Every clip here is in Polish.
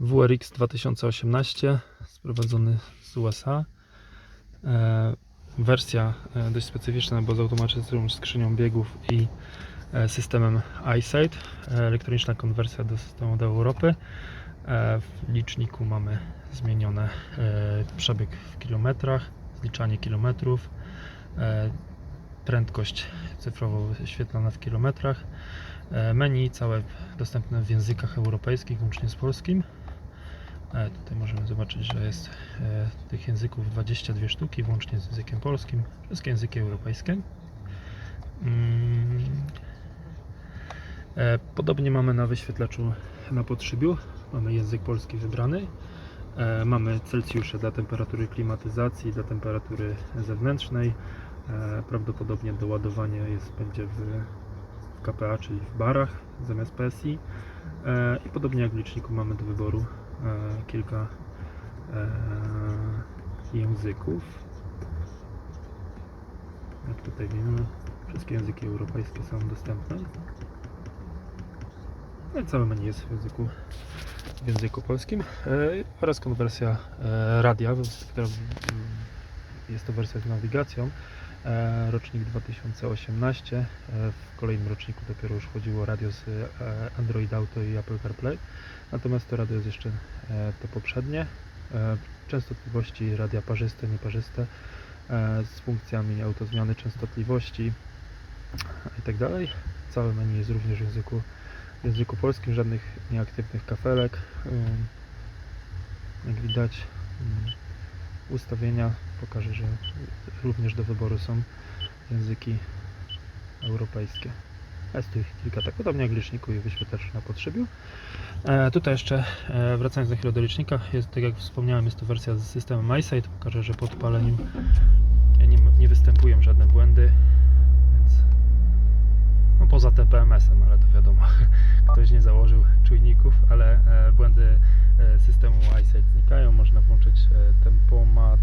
WRX 2018 sprowadzony z USA. E, wersja e, dość specyficzna, bo z automatyczną skrzynią biegów i e, systemem iSight. E, elektroniczna konwersja do systemu do Europy. W liczniku mamy zmienione przebieg w kilometrach, zliczanie kilometrów, prędkość cyfrowo wyświetlana w kilometrach. Menu całe dostępne w językach europejskich, łącznie z polskim. E, Tutaj możemy zobaczyć, że jest e, tych języków 22 sztuki, włącznie z językiem polskim, wszystkie języki europejskie. Mm. E, Podobnie mamy na wyświetlaczu na podszybiu. Mamy język polski wybrany. Mamy Celsjusze dla temperatury klimatyzacji, dla temperatury zewnętrznej. Prawdopodobnie do ładowania jest, będzie w KPA, czyli w barach zamiast PSI. E, I podobnie jak w liczniku mamy do wyboru e, kilka e, języków. Jak tutaj wiemy, wszystkie języki europejskie są dostępne. No i całe menu jest w języku, w języku polskim oraz konwersja radia, która mm, jest to wersja z nawigacją. E, rocznik 2018. E, w kolejnym roczniku dopiero już chodziło radio z e, Android Auto i Apple CarPlay. Natomiast to radio jest jeszcze to poprzednie. Częstotliwości radia parzyste, nieparzyste z funkcjami autozmiany częstotliwości itd. Całe menu jest również w języku, w języku polskim, żadnych nieaktywnych kafelek. Jak widać, ym, ustawienia pokażę, że również do wyboru są języki europejskie. Jest tu ich kilka, tak podobnie jak liczniku i wyświetlaczu na potrzebiu. E, tutaj jeszcze e, wracając na chwilę do licznika, jest, tak jak wspomniałem, jest to wersja z systemem iSight. Pokażę, że po odpaleniu nie, nie występują żadne błędy, więc no poza TPMS-em, ale to wiadomo, ktoś nie założył czujników, ale e, błędy e, systemu iSight znikają. Można włączyć e, tempomat.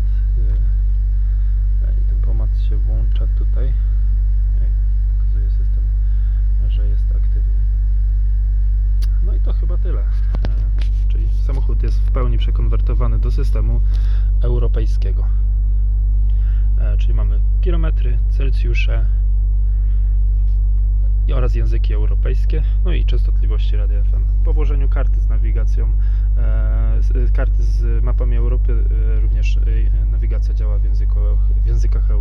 I tempomat się włącza tutaj. Pokazuje system, że jest aktywny. No i to chyba tyle. E, Czyli samochód jest w pełni przekonwertowany do systemu europejskiego. E, Czyli mamy kilometry, Celsjusze, oraz języki europejskie, no i częstotliwości radia FM. Po włożeniu karty z nawigacją, e, z, karty z mapami Europy, e, również e, nawigacja działa w, języku, w językach europejskich.